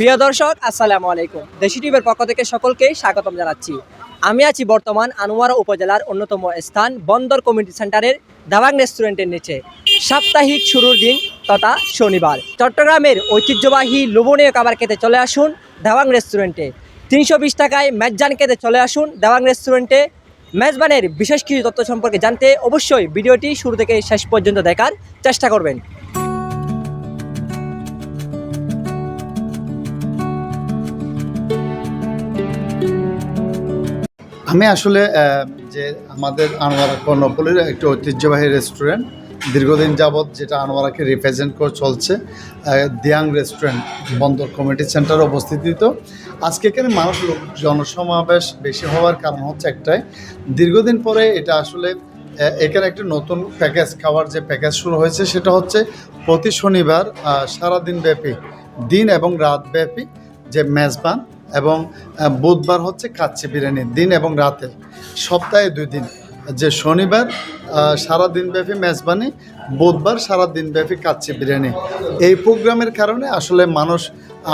প্রিয় দর্শক, আসসালামু আলাইকুম। দেশি টিভির পক্ষ থেকে সকলকেই স্বাগতম জানাচ্ছি। আমি আছি বর্তমান আনোয়ারা উপজেলার অন্যতম স্থান বন্দর কমিউনিটি সেন্টারের দাবাং রেস্টুরেন্টের নিচে। সাপ্তাহিক শুরুর দিন তথা শনিবার। চট্টগ্রামের ঐতিহ্যবাহী লোভনীয় খাবার খেতে চলে আসুন দাবাং রেস্টুরেন্টে। তিনশো বিশ টাকায় মেজজান খেতে চলে আসুন দাবাং রেস্টুরেন্টে। মেজবানের বিশেষ কিছু তথ্য সম্পর্কে জানতে অবশ্যই ভিডিওটি শুরু থেকে শেষ পর্যন্ত দেখার চেষ্টা করবেন। আমি আসলে যে আমাদের আনোয়ারা কর্ণপল্লীর একটি ঐতিহ্যবাহী রেস্টুরেন্ট দীর্ঘদিন যাবৎ যেটা আনোয়ারাকে রিপ্রেজেন্ট করে চলছে দিয়াং রেস্টুরেন্ট বন্দর কমিটি সেন্টারে অবস্থিত আজকে এখানে মানুষ জনসমাবেশ বেশি হওয়ার কারণ হচ্ছে একটাই, দীর্ঘদিন পরে এটা আসলে এখানে একটি নতুন প্যাকেজ খাওয়ার যে প্যাকেজ শুরু হয়েছে সেটা হচ্ছে প্রতি শনিবার সারাদিন ব্যাপী, দিন এবং রাত ব্যাপী যে মেজবান এবং বুধবার হচ্ছে কাচ্চি বিরিয়ানি দিন এবং রাতে। সপ্তাহে দুই দিন। যে শনিবার সারা দিনব্যাপী মেজবানি, বুধবার সারা দিনব্যাপী কাচ্চি বিরিয়ানি। এই প্রোগ্রামের কারণে আসলে মানুষ,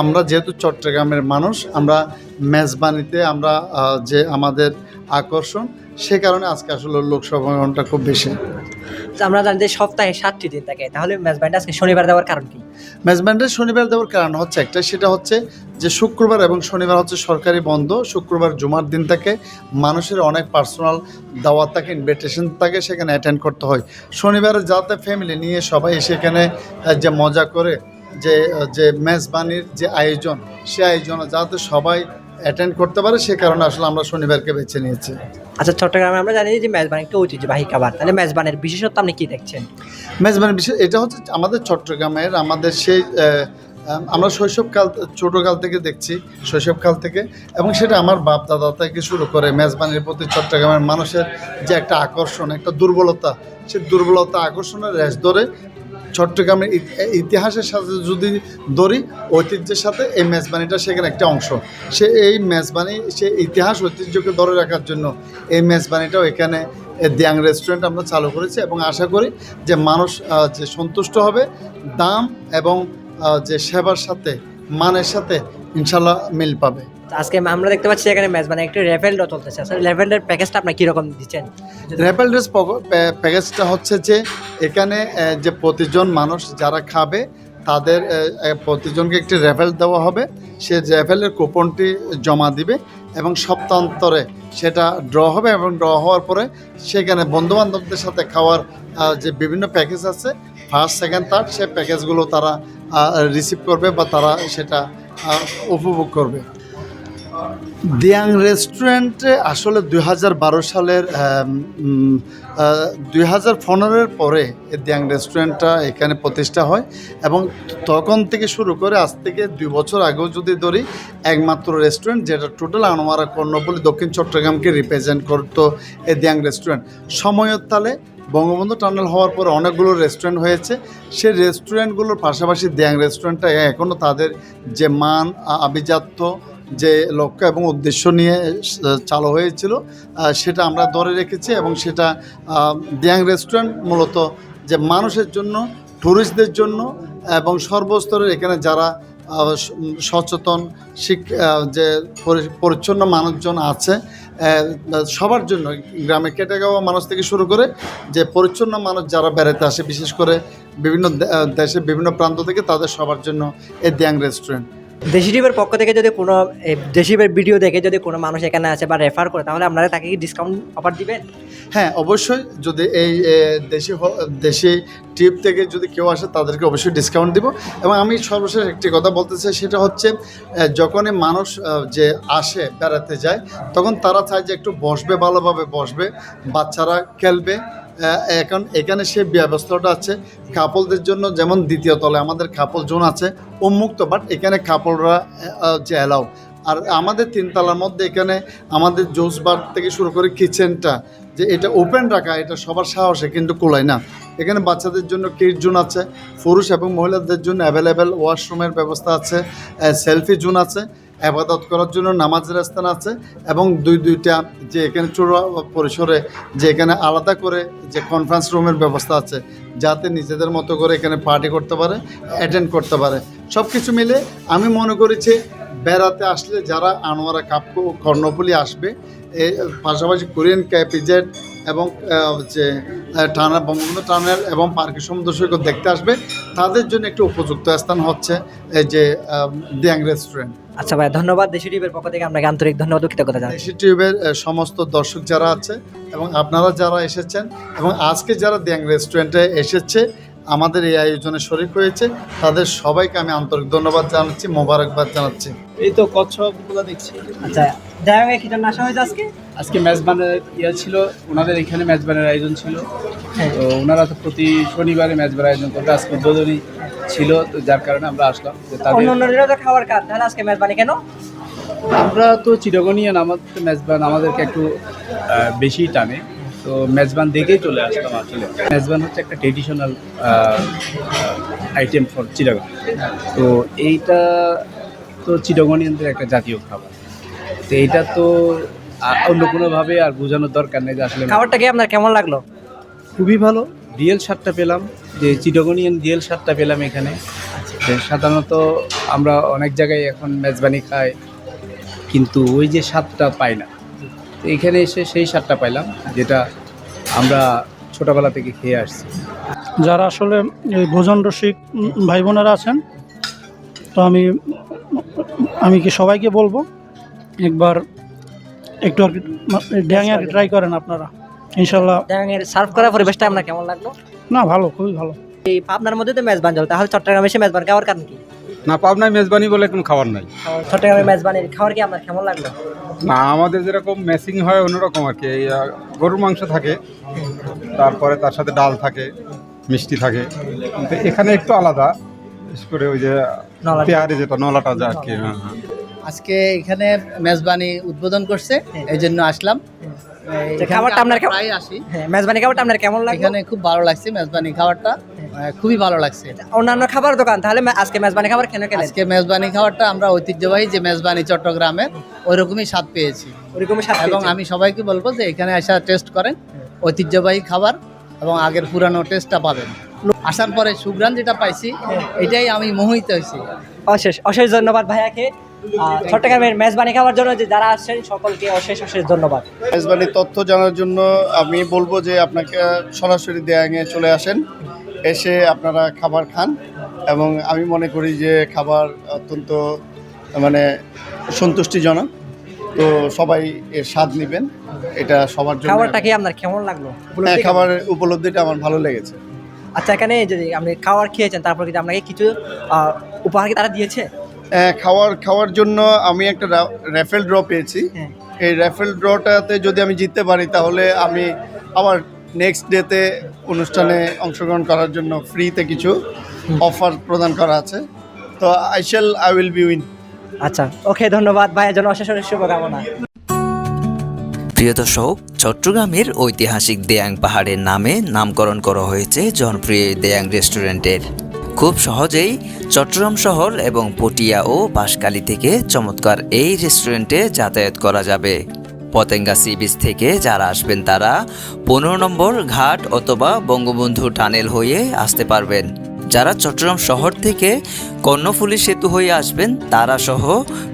আমরা যেহেতু চট্টগ্রামের মানুষ, আমরা মেজবানিতে আমরা যে আমাদের আকর্ষণ, সে কারণে আজকে আসলে লোক সমাগমটা খুব বেশি। আমরা জানি যে সপ্তাহে সাতটি দিন থাকে, তাহলে মেজবানটা আজকে শনিবার দেওয়ার কারণ কি? মেজবান্ডের শনিবার দেওয়ার কারণ হচ্ছে একটা, সেটা হচ্ছে যে শুক্রবার এবং শনিবার হচ্ছে সরকারি বন্ধ, শুক্রবার জুমার দিন থাকে, মানুষের অনেক পার্সোনাল দাওয়াত থাকে ইনভিটেশন থাকে, সেখানে অ্যাটেন্ড করতে হয়। শনিবারে যাতে ফ্যামিলি নিয়ে সবাই সেখানে যে মজা করে, যে যে মেজবানির যে আয়োজন, সে আয়োজনে যাতে সবাই অ্যাটেন্ড করতে পারে সে কারণে আসলে আমরা শনিবারকে বেছে নিয়েছি। আচ্ছা চট্টগ্রামে আমরা জানি যে মেজবান একটা ঐতিহ্যবাহী খাবার। তাহলে মেজবানের বিশেষত্ব আপনি কি দেখছেন? মেজবানি বিশেষ এটা হচ্ছে আমাদের চট্টগ্রামের আমাদের সেই আমরা শৈশবকাল ছোটোকাল থেকে দেখছি শৈশবকাল থেকে এবং সেটা আমার বাপ দাদা থেকে শুরু করে মেজবানির প্রতি চট্টগ্রামের মানুষের যে একটা আকর্ষণ একটা দুর্বলতা সে দুর্বলতা আকর্ষণের রেশ ধরে চট্টগ্রামের ইতিহাসের সাথে যদি ধরি, ঐতিহ্যের সাথে এই মেজবানিটা সেখানে একটা অংশ। সে এই মেজবানি, সে ইতিহাস ঐতিহ্যকে ধরে রাখার জন্য এই মেজবানিটাও এখানে দিয়াং রেস্টুরেন্ট আমরা চালু করেছি এবং আশা করি যে মানুষ যে সন্তুষ্ট হবে, দাম এবং যে সেবার সাথে, মানের সাথে ইনশাল্লাহ মিল পাবে। আজকে আমরা দেখতে পাচ্ছি এখানে মেজবানে একটি রেফেলডও চলতেছে। আসলে রেফেলডের প্যাকেজটা আপনার কীরকম দিচ্ছেন? র্যাপেল ড্রেস প্যাকেজটা হচ্ছে যে, এখানে যে প্রতিজন মানুষ যারা খাবে, তাদের প্রতিজনকে একটি র্যাফেল দেওয়া হবে। সে র্যাফেলের কুপনটি জমা দিবে এবং সপ্তাহান্তরে সেটা ড্র হবে এবং ড্র হওয়ার পরে সেখানে বন্ধুবান্ধবদের সাথে খাওয়ার যে বিভিন্ন প্যাকেজ আছে ফার্স্ট সেকেন্ড থার্ড সে প্যাকেজগুলো তারা রিসিভ করবে বা তারা সেটা উপভোগ করবে। দিয়াং রেস্টুরেন্টে আসলে দুই হাজার বারো সালের দুই হাজার পনেরোর পরে দিয়াং রেস্টুরেন্টটা এখানে প্রতিষ্ঠা হয় এবং তখন থেকে শুরু করে আজ থেকে দুই বছর আগেও যদি ধরি, একমাত্র রেস্টুরেন্ট যেটা টোটাল আনোয়ারা কর্ণপল্লী দক্ষিণ চট্টগ্রামকে রিপ্রেজেন্ট করতো এই দিয়াং রেস্টুরেন্ট সময়ের তালে বঙ্গবন্ধু টানেল হওয়ার পর অনেকগুলো রেস্টুরেন্ট হয়েছে। সেই রেস্টুরেন্টগুলোর পাশাপাশি দিয়াং রেস্টুরেন্টটা এখনও তাদের যে মান আভিজাত্য যে লক্ষ্য এবং উদ্দেশ্য নিয়ে চালু হয়েছিল সেটা আমরা ধরে রেখেছি এবং সেটা দিয়াং রেস্টুরেন্ট মূলত যে মানুষের জন্য ট্যুরিস্টদের জন্য এবং সর্বস্তরের এখানে যারা সচেতন, শিক যে পরিচ্ছন্ন মানুষজন আছে সবার জন্য, গ্রামে কেটে যাওয়া মানুষ থেকে শুরু করে যে পরিচ্ছন্ন মানুষ যারা বেড়াতে আসে, বিশেষ করে বিভিন্ন দেশের বিভিন্ন প্রান্ত থেকে তাদের সবার জন্য এই দিয়াং রেস্টুরেন্ট দেশি টিভির পক্ষ থেকে যদি কোনো দেশি ভিডিও দেখে যদি কোনো মানুষ এখানে আসে বা রেফার করে, তাহলে আপনারা তাকে কি ডিসকাউন্ট অফার দিবেন? হ্যাঁ অবশ্যই যদি এই দেশি দেশি ট্রিপ থেকে যদি কেউ আসে, তাদেরকে অবশ্যই ডিসকাউন্ট দিব। এবং আমি সর্বশেষ একটি কথা বলতে চাই, সেটা হচ্ছে যখনই মানুষ যে আসে, বেড়াতে যায়, তখন তারা চায় যে একটু বসবে, ভালোভাবে বসবে, বাচ্চারা খেলবে এখন এখানে সে ব্যবস্থাটা আছে। কাপলদের জন্য যেমন দ্বিতীয় তলে আমাদের কাপল জোন আছে, উন্মুক্ত বাট এখানে কাপলরা যে অ্যালাউ আর আমাদের তিনতলার মধ্যে এখানে আমাদের জোস বার থেকে শুরু করে কিচেনটা, যে এটা ওপেন রাখা, এটা সবার সাহসে কিন্তু কোলায় না। এখানে বাচ্চাদের জন্য কিড জোন আছে, পুরুষ এবং মহিলাদের জন্য অ্যাভেলেবেল ওয়াশরুমের ব্যবস্থা আছে সেলফি জোন আছে। আবাদত করার জন্য নামাজের স্থান আছে এবং দুই দুইটা যে এখানে চূড়া পরিসরে যে এখানে আলাদা করে যে কনফারেন্স রুমের ব্যবস্থা আছে, যাতে নিজেদের মতো করে এখানে পার্টি করতে পারে অ্যাটেন্ড করতে পারে। সব কিছু মিলে আমি মনে করেছি বেড়াতে আসলে যারা আনোয়ারা কাপ কর্ণফুলি আসবে পাশাপাশি কোরিয়ান ক্যাপিজেট এবং যে টানা বঙ্গবন্ধু টানেল এবং পার্কে সমুদ্র সৈকত দেখতে আসবে। তাদের জন্য একটি উপযুক্ত স্থান হচ্ছে এই যে দিয়াং রেস্টুরেন্ট আচ্ছা ভাই ধন্যবাদ দেশি টিভির পক্ষ থেকে আপনাকে আন্তরিক ধন্যবাদ কৃতজ্ঞতা জানাই দেশি টিভির সমস্ত দর্শক যারা আছে এবং আপনারা যারা এসেছেন এবং আজকে যারা দিয়াং রেস্টুরেন্টে এসেছে আমাদের এই আয়োজনে শরিক হয়েছে। তাদের সবাইকে আমি আন্তরিক ধন্যবাদ জানাচ্ছি মোবারকবাদ জানাচ্ছি। এই তো কচ্ছপগুলো দেখছি। আচ্ছা জায়গায় কি আসা হয়েছে আজকে? আজকে মেজবানের ইয়ে ছিল ওনাদের এখানে মেজবানের আয়োজন ছিল। হ্যাঁ। তো ওনারা তো প্রতি শনিবারে মেজবার আয়োজন করতে আজকে উদ্বোধনী ছিল তো যার কারণে আমরা আসলাম। যে তাদের অন্য অন্যদেরও তো খাওয়ার কাজ তাহলে আজকে মেজবানি কেন? আমরা তো চিরগনিয়ান আমাদের তো মেজবান আমাদেরকে একটু বেশি টানে। তো মেজবান দেখেই চলে আসলাম আসলে। মেজবান হচ্ছে একটা ট্রেডিশনাল আইটেম ফর চিরাগন তো এইটা তো চিরগনিয়ানদের একটা জাতীয় খাবার। তো এইটা তো অন্য কোনোভাবে আর বোঝানোর দরকার নেই যে আসলে খাবারটা কি আপনার কেমন লাগল? খুবই ভালো। রিয়েল স্বাদটা পেলাম যে চিটগনিয়ান রিয়েল স্বাদটা পেলাম এখানে। সাধারণত আমরা অনেক জায়গায় এখন মেজবানি খাই কিন্তু ওই যে স্বাদটা পাই না। তো এখানে এসে সেই স্বাদটা পাইলাম যেটা আমরা ছোটোবেলা থেকে খেয়ে আসছি। যারা আসলে এই ভোজন রসিক ভাই বোনেরা আছেন তো আমি আমি কি সবাইকে বলব একবার একটু আর কি ড্যাঙে আর ট্রাই করেন আপনারা। ইনশাল্লাহ জায়গায় সার্ভ করার পরিবেশটা আপনার কেমন লাগল? না ভালো খুবই ভালো। এই পাবনার মধ্যে তো মেজবান চলে তাহলে চট্টগ্রামে এসে মেজবান খাওয়ার কারণ কি? না পাবনায় মেজবানি বলে কোনো খাবার নাই। চট্টগ্রামে মেজবানির খাবার কি আপনার কেমন লাগল? না আমাদের যেরকম ম্যাচিং হয় অন্যরকম আর কি। গরুর মাংস থাকে তারপরে তার সাথে ডাল থাকে মিষ্টি থাকে। কিন্তু এখানে একটু আলাদা বিশেষ করে ওই যে নলাটা। পেয়ারে যেটা নলাটা যা আর কি হ্যাঁ হ্যাঁ। আজকে এখানে মেজবানি উদ্বোধন করছে এই জন্য আসলাম। খাবারটা আপনার কেমন- প্রায় আসি। হ্যাঁ মেজবানি খাবারটা আপনার কেমন লাগল? এখানে খুব ভালো লাগছে মেজবানি খাবারটা। খুবই ভালো লাগছে। অন্যান্য খাবার দোকান তাহলে আজকে মেজবানি খাবার কেন খেলেন আজকে মেজবানি খাবারটা আমরা ঐতিহ্যবাহী যে মেজবানি চট্টগ্রামের ওই রকমই স্বাদ পেয়েছি। ওরকমই স্বাদ এবং আমি সবাইকে বলব যে এখানে আসা টেস্ট করেন ঐতিহ্যবাহী খাবার এবং আগের পুরানো টেস্টটা পাবেন। আসার পরে সুগ্রান যেটা পাইছি এটাই আমি মোহিত হয়েছি। অশেষ অশেষ ধন্যবাদ ভাইয়াকে। আহ, চট্টগ্রামের মেজবানি খাওয়ার জন্য যে যারা আসছেন সকলকে অশেষ অশেষ ধন্যবাদ। মেজবানির তথ্য জানার জন্য আমি বলব যে আপনাকে সরাসরি দেয়াঙে চলে আসেন এসে আপনারা খাবার খান এবং আমি মনে করি যে খাবার অত্যন্ত মানে সন্তুষ্টিজনক। তো সবাই এর স্বাদ নেবেন এটা সবার জন্য। খাবারটা কি আপনার কেমন লাগল? হ্যাঁ খাবারের উপলব্ধিটা আমার ভালো লেগেছে। আচ্ছা এখানে যদি আপনি খাবার খেয়েছেন তারপর কিন্তু আপনাকে কিছু উপহার কি তারা দিয়েছে? খাওয়ার খাওয়ার জন্য আমি একটা র্যাফেল ড্র পেয়েছি। এই র্যাফেল ড্রটাতে যদি আমি জিততে পারি তাহলে আমি আবার নেক্সট ডেতে অনুষ্ঠানে অংশগ্রহণ করার জন্য ফ্রিতে কিছু অফার প্রদান করা আছে। তো I shall I will be win আচ্ছা ওকে ধন্যবাদ। ভাইয়ের জন্য অশেষ অশেষ শুভকামনা। প্রিয় দর্শক চট্টগ্রামের ঐতিহাসিক দেয়াং পাহাড়ের নামে নামকরণ করা হয়েছে জনপ্রিয় দেয়াং রেস্টুরেন্টের। খুব সহজেই চট্টগ্রাম শহর এবং পটিয়া ও বাঁশকালী থেকে চমৎকার এই রেস্টুরেন্টে যাতায়াত করা যাবে। পতেঙ্গা সি বিচ থেকে যারা আসবেন তারা পনেরো নম্বর ঘাট অথবা বঙ্গবন্ধু টানেল হয়ে আসতে পারবেন। যারা চট্টগ্রাম শহর থেকে কর্ণফুলী সেতু হয়ে আসবেন, তারা সহ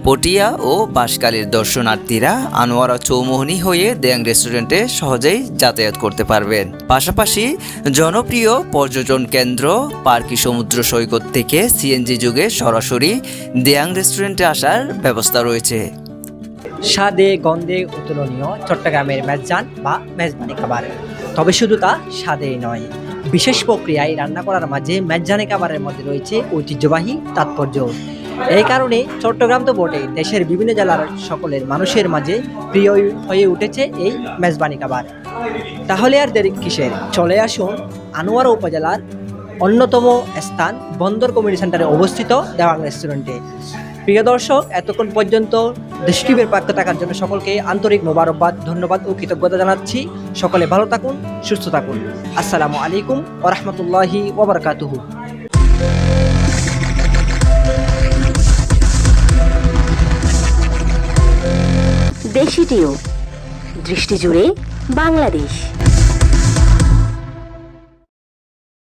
পটিয়া ও বাঁশখালীর দর্শনার্থীরা আনোয়ারা চৌমোহনী হয়ে দেয়াং রেস্টুরেন্টে সহজেই যাতায়াত করতে পারবেন। পাশাপাশি জনপ্রিয় পর্যটন কেন্দ্র পার্কি সমুদ্র সৈকত থেকে সিএনজি যুগে সরাসরি দেয়াং রেস্টুরেন্টে আসার ব্যবস্থা রয়েছে। স্বাদে, গন্ধে অতুলনীয় চট্টগ্রামের মেজজান বা মেজবানি খাবার। তবে শুধু তা স্বাদেই নয়। বিশেষ প্রক্রিয়ায় রান্না করার মাঝে মেজজানি খাবারের মধ্যে রয়েছে ঐতিহ্যবাহী তাৎপর্য। এই কারণে চট্টগ্রাম তো বটে দেশের বিভিন্ন জেলার সকলের মানুষের মাঝে প্রিয় হয়ে উঠেছে এই মেজবানি খাবার তাহলে আর দেরি কিসের? চলে আসুন আনোয়ারা উপজেলার অন্যতম স্থান বন্দর কমিউনিটি সেন্টারে অবস্থিত দেওয়াং রেস্টুরেন্টে। প্রিয় দর্শক, এতক্ষণ পর্যন্ত দেশটিভের পক্ষ থাকার জন্য সকলকে আন্তরিক মোবারকবাদ, ধন্যবাদ ও কৃতজ্ঞতা জানাচ্ছি। সকলে ভালো থাকুন, সুস্থ থাকুন। আসসালামু আলাইকুম ওরহমতুল্লাহি ওবরকাতুহু দেশি টিউব দৃষ্টি জুড়ে বাংলাদেশ।